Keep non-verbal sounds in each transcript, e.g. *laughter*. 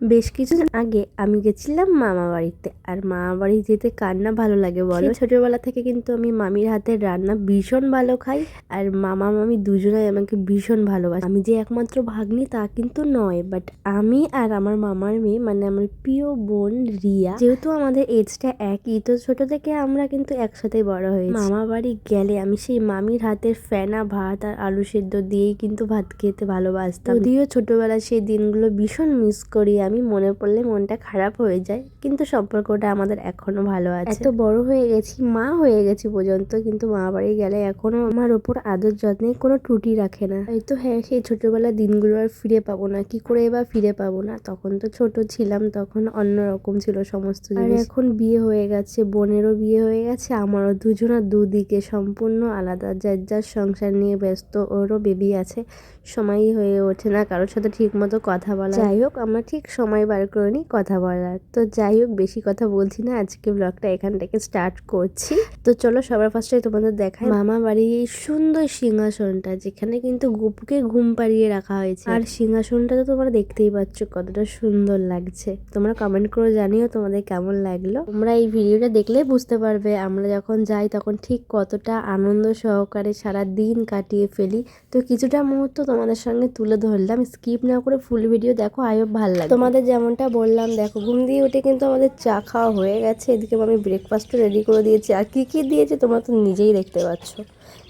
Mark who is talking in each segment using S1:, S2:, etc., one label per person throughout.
S1: বেশ কিছুদিন আগে আমি গেছিলাম মামা বাড়িতে। আর মামা বাড়ি যেতে কার না ভালো লাগে বলো? ছোটবেলা থেকে কিন্তু আমি মামির হাতের রান্না ভীষণ ভালো খাই। আর মামা, মামি দুজনাই আমাকে ভীষণ ভালোবাসে। আমি যে একমাত্র ভাগ্নি তা কিন্তু নয় বাট আমি আর আমার মামার মেয়ে মানে আমার প্রিয় বোন রিয়া, যেহেতু আমাদের এজটা একই, তো ছোট থেকে আমরা কিন্তু একসাথে বড় হয়েছি। মামা বাড়ি গেলে আমি সেই মামির হাতের ফেনা, ভাত আর আলু সেদ্ধ দিয়েই কিন্তু ভাত খেতে ভালোবাসতাম। যদিও ছোটবেলায় সেই দিনগুলো ভীষণ মিস করি আমি মনে পড়লে মনটা খারাপ হয়ে যায় কিন্তু সম্পর্কটা আমাদের এখনও ভালো আছে। এত বড় হয়ে গেছি মা হয়ে গেছি পর্যন্ত কিন্তু মা বাড়ি গেলে এখনও আমার ওপর আদর যত্নে কোনো ত্রুটি রাখে না। হয়তো হ্যাঁ সেই ছোটবেলার দিনগুলো আর ফিরে পাবো না কি করে এবার ফিরে পাবো না? তখন তো ছোট ছিলাম তখন অন্যরকম ছিল সমস্ত আর এখন বিয়ে হয়ে গেছে বোনেরও বিয়ে হয়ে গেছে আমারও দুজনার দুদিকে সম্পূর্ণ আলাদা। যার যার সংসার নিয়ে ব্যস্ত ওরও বেবি আছে সময়ই হয়ে ওঠে না কারোর সাথে ঠিক মতো কথা বলা। যাই হোক আমরা ঠিক সময় বার করে নিই, কথা বলার। তো যাই হোক, বেশি কথা বলছি না। আজকে ব্লগটা এখান থেকে স্টার্ট করছি। তো চলো, সবার ফার্স্টে তোমাদের দেখাই। মামা বাড়ির এই সুন্দর সিংহাসনটা, যেখানে কিন্তু গুপুকে ঘুম পাড়িয়ে রাখা হয়েছে। আর সিংহাসনটা তো তোমরা দেখতেই পাচ্ছ, কতটা সুন্দর লাগছে। তোমরা কমেন্ট করে জানিও তোমাদের কেমন লাগল। তোমরা এই ভিডিওটা দেখলেই বুঝতে পারবে, আমরা যখন যাই তখন ঠিক কতটা আনন্দ সহকারে সারা দিন কাটিয়ে ফেলি। তো কিছুটা মুহূর্ত তোমাদের সঙ্গে তুলে ধরলাম। স্কিপ না করে ফুল ভিডিও দেখো আয়ো ভালো লাগে তোমাদের যেমনটা বললাম, দেখো, ঘুম দিয়ে উঠে কিন্তু আমাদের চা খাওয়া হয়ে গেছে। এদিকে আমি ব্রেকফাস্টও রেডি করে দিয়েছি। আর কী কী দিয়েছে তোমরা তো নিজেই দেখতে পাচ্ছ।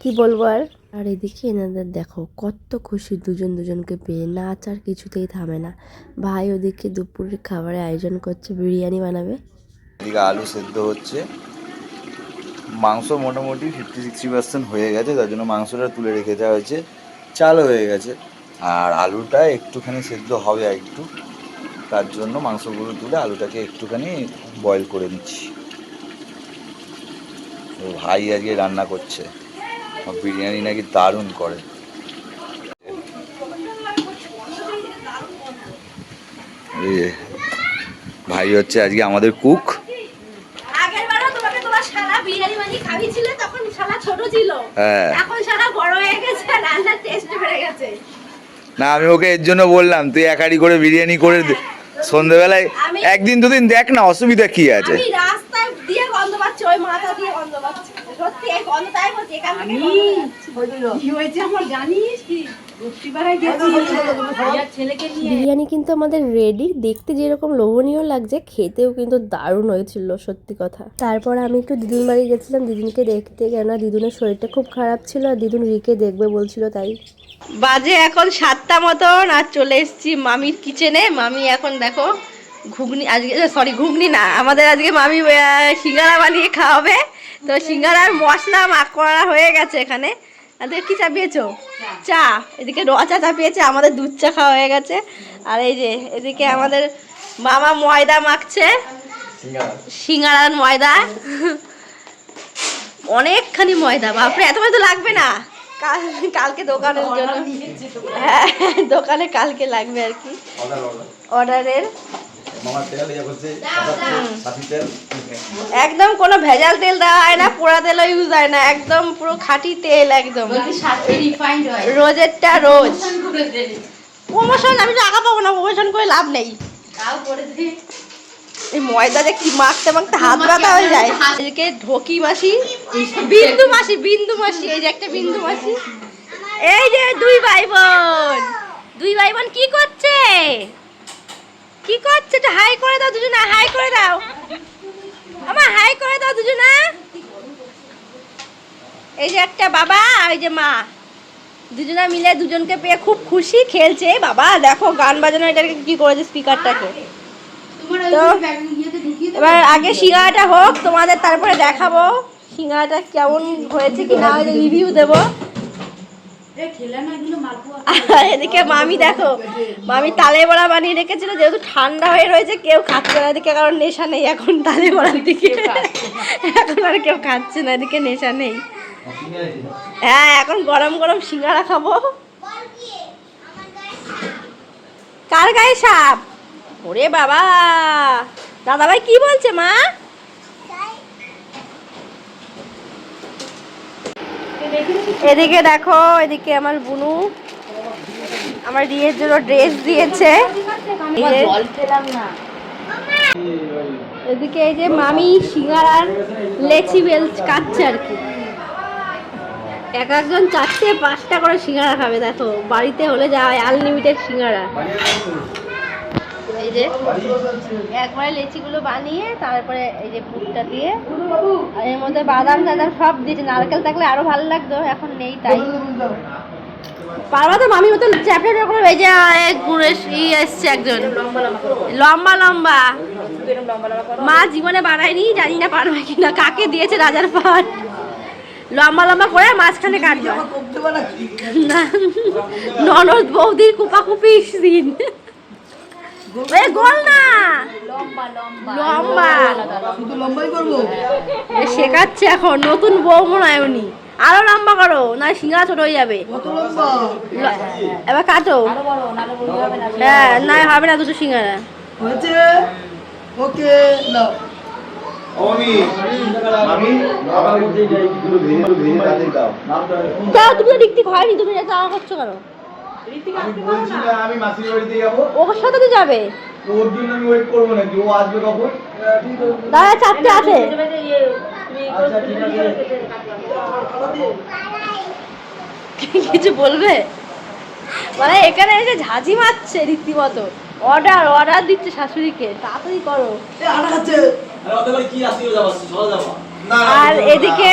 S1: কি বলব আর? আর এদিকে এনাদের দেখো, কত খুশি দুজন দুজনকে পেয়ে। নাচ আর কিছুতেই থামে না। ভাই ওদিকে দুপুরের খাবারের আয়োজন করছে, বিরিয়ানি বানাবে।
S2: এদিকে আলু সেদ্ধ হচ্ছে। মাংস মোটামুটি ফিফটি সিক্সটি পার্সেন্ট হয়ে গেছে, তার জন্য মাংসটা তুলে রেখে দেওয়া হয়েছে। চাল হয়ে গেছে। আর আলুটা একটুখানি সেদ্ধ হবে একটু। তার জন্য মাংসগুলো তুলে আলুটাকে একটুখানি বয়েল করে নিচ্ছি। তো ভাই আজকে রান্না করছে। বিরিয়ানি নাকি দারুণ করে। ভাই হচ্ছে আজকে আমাদের কুক হ্যাঁ। না আমি ওকে এর জন্য বললাম তুই এক হাঁড়ি করে বিরিয়ানি করে দে। সন্ধেবেলায় একদিন দুদিন দেখ না অসুবিধা কি আছে।
S3: ভাইয়ার ছেলেকে নিয়ে
S1: বিরিয়ানি কিন্তু আমাদের রেডি দেখতে যেরকম লোভনীয় লাগছে খেতেও কিন্তু দারুণ হয়েছিল সত্যি কথা। তারপর আমি একটু দিদুন বাড়ি গেছিলাম দিদুনকে দেখতে কেননা দিদুনের শরীরটা খুব খারাপ ছিল আর দিদুন রিকে দেখবে বলছিল তাই।
S4: বাজে এখন সাতটা মতন আর চলে এসেছি মামির কিচেনে। মামি এখন দেখো ঘুগনি আজকে সরি ঘুগনি না আমাদের আজকে মামি সিঙ্গারা বানিয়ে খাওয়াবে। তো সিঙ্গারার মশলা মাখ করা হয়ে গেছে এখানে। আর কি চা। পেয়েছ চা। এদিকে র চা চা পেয়েছে আমাদের দুধ চা খাওয়া হয়ে গেছে। আর এই যে এদিকে আমাদের মামা ময়দা মাখছে। সিঙ্গারার ময়দা। অনেকখানি ময়দা বাপরে এত ময়দা লাগবে না। কাল কালকে দোকানের জন্য। হ্যাঁ দোকানে কালকে লাগবে আর কি। অর্ডারের। একদম কোনো ভেজাল তেল দেওয়া হয় না পোড়া তেলও ইউজ হয় না একদম পুরো খাঁটি তেল একদম। রোজেরটা রোজ। প্রমোশন আমি টাকা পাবো না প্রমোশন করে লাভ নেই।
S3: তাও করে দে
S4: এই ময়দা যে কি মাখতে মাখতে হাত ব্যথা হয়ে যায়। এদিকে ঢোকি মাসি বিন্দু মাসি বিন্দু মাসি এই যে একটা বিন্দু মাসি। এই যে দুই ভাই বোন দুই ভাই বোন কি করছে? কি করছে? একটু হাই করে দাও দুজনা হাই করে দাও। আমার হাই করে দাও দুজনা। এই যে একটা বাবা এই যে মা। দুজনা মিলে দুজনকে পেয়ে খুব খুশি খেলছে। বাবা দেখো গান বাজানো এটাকে কি করেছে স্পিকারটাকে তো, এবার আগে সিঙ্গাড়াটা হোক তোমাদের তারপরে দেখাবো সিঙ্গাড়াটা কেমন হয়েছে কি না হয়েছে রিভিউ দেবো। এদিকে মামি দেখো মামি তালে বড়া বানিয়ে রেখেছিল যেহেতু ঠান্ডা হয়ে রয়েছে কেউ খাচ্ছে না এদিকে কারণ নেশা নেই এখন তালে বড়ার দিকে। এখন আর কেউ খাচ্ছে না এদিকে নেশা নেই। হ্যাঁ এখন গরম গরম সিঙ্গাড়া খাব। কার গায়ে সাপ? ওরে বাবা! দাদা ভাই কি বলছে মা? এদিকে দেখো এদিকে আমার বুনু আমার রিয়ের জন্য ড্রেস দিয়েছে। এদিকে এই যে মামি সিঙ্গারার লেচি বেল কাটছে আর কি। এক একজন চারটে পাঁচটা করে সিঙ্গারা খাবে দেখো। বাড়িতে হলে যা হয় আনলিমিটেড সিঙ্গারা। এই যে একবারে লেচিগুলো বানিয়ে তারপরে এই যে পুরটা দিয়ে আর এর মধ্যে বাদাম টাদাম সব দিয়েছে। নারকেল থাকলে আরও ভালো লাগতো এখন নেই তাই। পারবা তো মামি মতো চ্যাপটা এরকম এই যে ঘুরে ই এসছে একজন। লম্বা লম্বা। মা জীবনে বানায়নি জানি না পারবে কিনা। কাকে দিয়েছে রাজার পাট লম্বা লম্বা করে মাঝখানে কাটবে ননদ বৌদির কুপাকুপি এ গোল না। লম্বা এ শেখাচ্ছে এখন নতুন বউ উনি। আরও লম্বা করো না সিঙ্গা ছোট হয়ে যাবে। এবার কাটো। হ্যাঁ না হবে না দুটো সিঙ্গারা।
S5: হয়েছে? ওকে নাও।
S2: আমার দাও।
S4: তুমি তো ডিকটিক হয়নি তুমি এটা চাওয়া করছ কেন?
S2: আমি বলছি না আমি মাসির বাড়িতে যাব
S4: ওর সাথে তো যাবে
S2: ওর জন্য আমি ওয়েট করব নাকি ও আসবে কখন
S4: দাদা চারটে আছে
S2: আচ্ছা ঠিক আছে
S4: কিছু বলবে মানে এখানে এসে ঝাঁঝি মারছে রীতিমতো অর্ডার অর্ডার দিচ্ছে শাশুড়িকে তাড়াতাড়ি করো আর এদিকে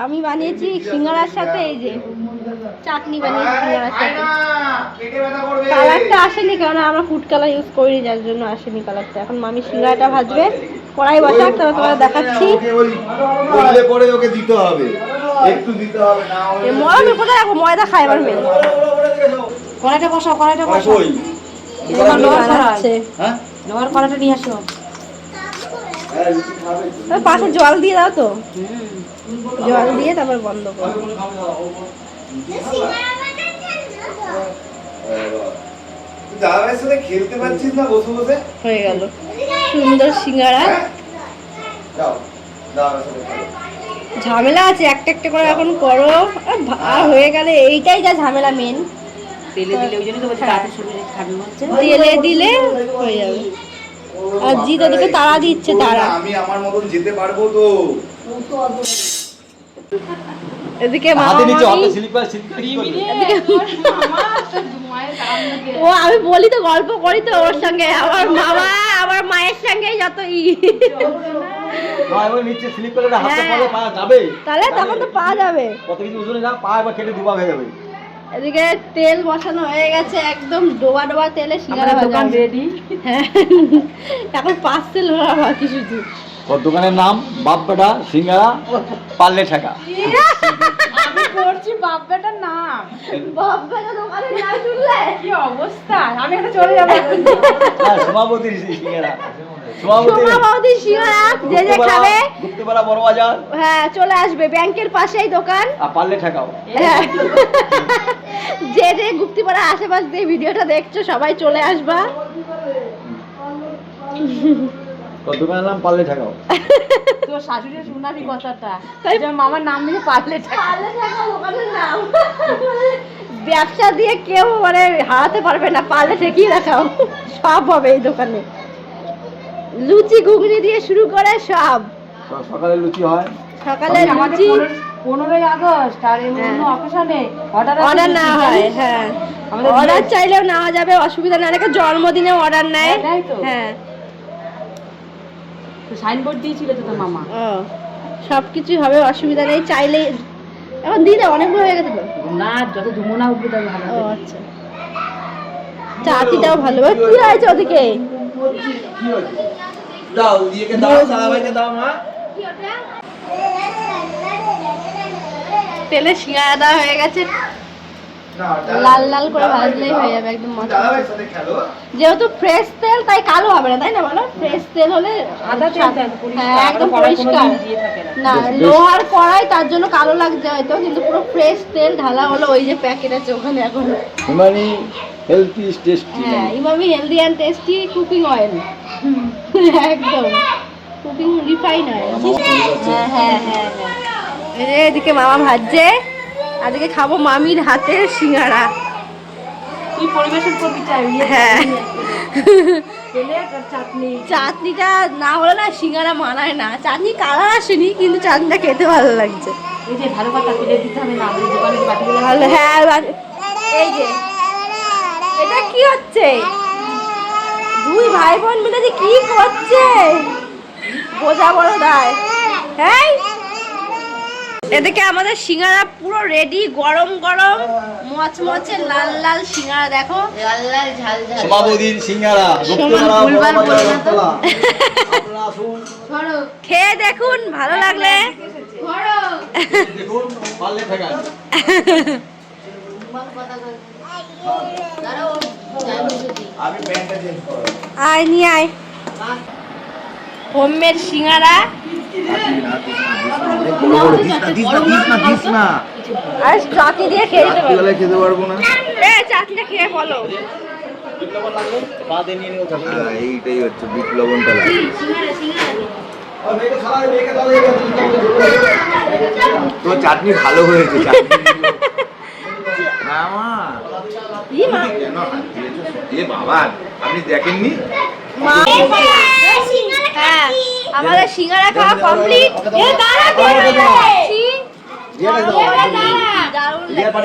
S4: আমি বানিয়েছি সিঙ্গারার সাথে এই যে চাটনি বানিয়েছি কালারটা আসেনি কারণ আমরা ফুড কালার ইউজ করিনি যার জন্য আসেনি কালারটা। এখন মামি সিঙ্গারাটা ভাজবে কড়াই বসাক তবে তোমাদের দেখাচ্ছি।
S2: বললে পরে ওকে দিতে হবে। একটু দিতে হবে না
S4: ময়দা কোথায় রাখব ময়দা খায় আমার মেয়ে।
S3: কড়াইটা বসাও কড়াইটা বসাও?
S4: এবার
S2: হ্যাঁ?
S3: লোহার কড়াইটা নিয়ে আসো।
S2: হ্যাঁ,
S4: পাশে জল দিয়ে দাও তো। জল দিয়ে তারপর বন্ধ করো।
S2: তুই সাথে খেলতে পারছিস না বসে বসে
S4: হয়ে গেল। সুন্দর সিঙ্গারা।
S2: হ্যাঁ?
S4: ঝামেলা আছে একটা একটা করে এখন করো। আর আর হয়ে। গেলে এইটাই যা ঝামেলা মেন
S3: তেলে দিলে ওই জন্য তো বলছি রাতে শুরু খাবি বলছে
S4: তেলে দিলে হয়ে যাবে। আর জিত ওদিকে তারা দিচ্ছে তারা।
S2: আমি আমার মতন যেতে পারব তো।
S4: এদিকে মামা মামি। ও আমি বলি তো গল্প করি তো ওর সঙ্গে। আমার মামা আমার মায়ের সঙ্গে যত ই।
S6: নিচে স্লিপ করে হাতে
S4: হ্যাঁ।
S6: পরে পা যাবে।
S4: তাহলে তখন তো পাওয়া যাবে।
S6: কত কিছু ওজনে যা পা এবার কেটে দুভাগ হয়ে যাবে।
S4: এদিকে তেল বসানো হয়ে গেছে একদম ডোবা ডোবা তেলে সিঙ্গারা ভাজা
S3: রেডি
S4: হ্যাঁ। এখন পার্সেল হওয়া বাকি শুধু।
S6: ওর দোকানের নাম বাপ বেটা সিঙ্গারা পাল্লে ঠেকা।
S3: আমি করছি বাপ্পাটার নাম।
S4: বাবা দোকানে না শুনলে?
S3: কি অবস্থা? আমি একটা চলে যাব।
S6: হ্যাঁ সভাপতির সিঙ্গারা। সভাপতি
S4: সিঙ্গারা যে যে
S6: গুপ্তপাড়া
S4: খাবে।
S6: গুপ্তপাড়া বড় বাজার।
S4: হ্যাঁ চলে আসবে ব্যাংকের পাশেই দোকান।
S6: আর পাল্লে ঠেকাও।
S4: হ্যাঁ। যে যে গুপ্তিপাড়া আশেপাশ দিয়ে ভিডিওটা দেখছ সবাই চলে আসবা।
S6: ওর নাম পাল্লে ঠেকাও। *laughs*
S3: তোর শাশুড়ি শোনাবি কথাটা।
S4: তাই-
S3: মামার নাম দিয়ে পারলে
S4: ব্যবসা দিয়ে কেউ মানে হারাতে পারবে না পারলে ঠেকিয়ে দেখাও। সব হবে এই দোকানে। লুচি ঘুগনি দিয়ে শুরু করে সব।
S6: সকালে লুচি হয়?
S4: সকালে লুচি
S3: পনেরোই আগস্ট আর অন্য
S4: হ্যাঁ।
S3: অকেশনে অর্ডার
S4: অর্ডার না হয় হ্যাঁ। অর্ডার চাইলেও নেওয়া যাবে অসুবিধা না অনেকে জন্মদিনে অর্ডার নেয়।
S3: হ্যাঁ, নেয় তো। সাইনবোর্ড দিয়েছিল তো তোর মামা।
S4: ও সব কিছু হবে অসুবিধা নেই চাইলেই এখন দিলে অনেকগুলো হয়ে গেছে তো।
S3: না যত ধুমো না উঠবে তত ভালো
S4: ও আচ্ছা। চাচিটাও ভালো কি হয়েছে ওদিকে?
S2: দাও দিয়েকে দাও দাদা ভাইকে দাও মা।
S4: তেলে শিঙাড়া দেওয়া হয়ে গেছে। লাল লাল করে ভাজলেই হয়ে যাবে একদম মজা।
S2: দাদা ভাইয়ের সাথে খেলো।
S4: যেহেতু ফ্রেশ তেল তাই কালো হবে না তাই না বলো? ফ্রেশ তেল হলে
S3: আদা তেল তো একদম পরিষ্কার,
S4: হ্যাঁ একদম পরিষ্কার।
S3: দিয়ে থাকে না।
S4: না লোহার কড়াই তার জন্য কালো লাগছে হয়তো কিন্তু পুরো ফ্রেশ তেল ঢালা হলো ওই যে প্যাকেট আছে ওখানে এখন।
S6: হিমানি হেলথি টেস্টি
S4: হ্যাঁ Emami healthy and tasty cooking oil একদম। কুকিং রিফাইন অয়েল হ্যাঁ হ্যাঁ হ্যাঁ হ্যাঁ। এদিকে মামা ভাজছে। আজকে খাব মামির হাতের সিঙ্গারা।
S3: ইয়ে
S4: হ্যাঁ।
S3: চাটনি।
S4: চাটনিটা না হলে না সিঙ্গারা মানায় না। চাটনি কালার আসেনি কিন্তু চাটনিটা খেতে ভালো লাগছে।
S3: ভালো
S4: হ্যাঁ এই যে। এটা কি হচ্ছে? দুই ভাই বোন মিলে যে কি করছে? বোঝা বড় দায়। হ্যাঁ এদিকে আমাদের সিঙ্গারা পুরো রেডি গরম গরম। মচমচে লাল লাল সিঙ্গারা দেখো।
S6: সমাবধির সিঙ্গারা গুপ্তপাড়া
S4: ভুলভাল
S6: বড়বাজার,
S4: বলবে না তো।
S6: রথতলা। আপনারা আসুন
S4: খেয়ে দেখুন ভালো লাগলে।
S6: দেখুন পারলে ঠেকান। আমি প্যান্টটা চেঞ্জ করো
S4: আয় নিয়ে আয়। হোমমেড সিঙ্গারা। আর চাটনি দিয়ে খেয়ে দিতে
S2: খেতে পারব না
S4: এ চাটনিটা খেয়ে বলো।
S6: পা দিয়ে নিয়ে নিও থাকবে
S2: এইটাই হচ্ছে বিট লবণটা লাগে তো চাটনি ভালো হয়েছে *laughs* বাবা আপনি দেখেননি?
S4: মা হ্যাঁ আমাদের সিঙ্গারা খাওয়া কমপ্লিট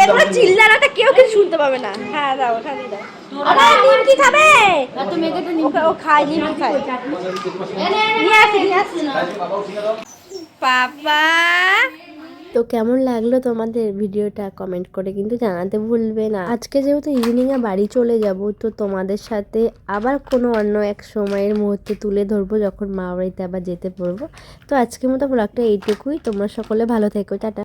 S4: এরপরে চিল্লানাটা কেউ কিছু শুনতে পাবে না। হ্যাঁ দাও ওখানে দাও। আরে নিমকি খাবে? ও খায় নিমকি খায়। নিয়ে আসি নিয়ে আসি। পাপা।
S1: তো কেমন লাগল তোমাদের ভিডিওটা কমেন্ট করে কিন্তু জানাতে ভুলবে না। আজকে যেহেতু ইভিনিংয়ে বাড়ি চলে যাব, তো তোমাদের সাথে আবার কোনো অন্য এক সময়ের মুহূর্তে তুলে ধরবো যখন মা বাড়িতে আবার যেতে পারব তো আজকের মতো ব্লগটা এইটুকুই, তোমরা সকলে ভালো থেকো, টাটা।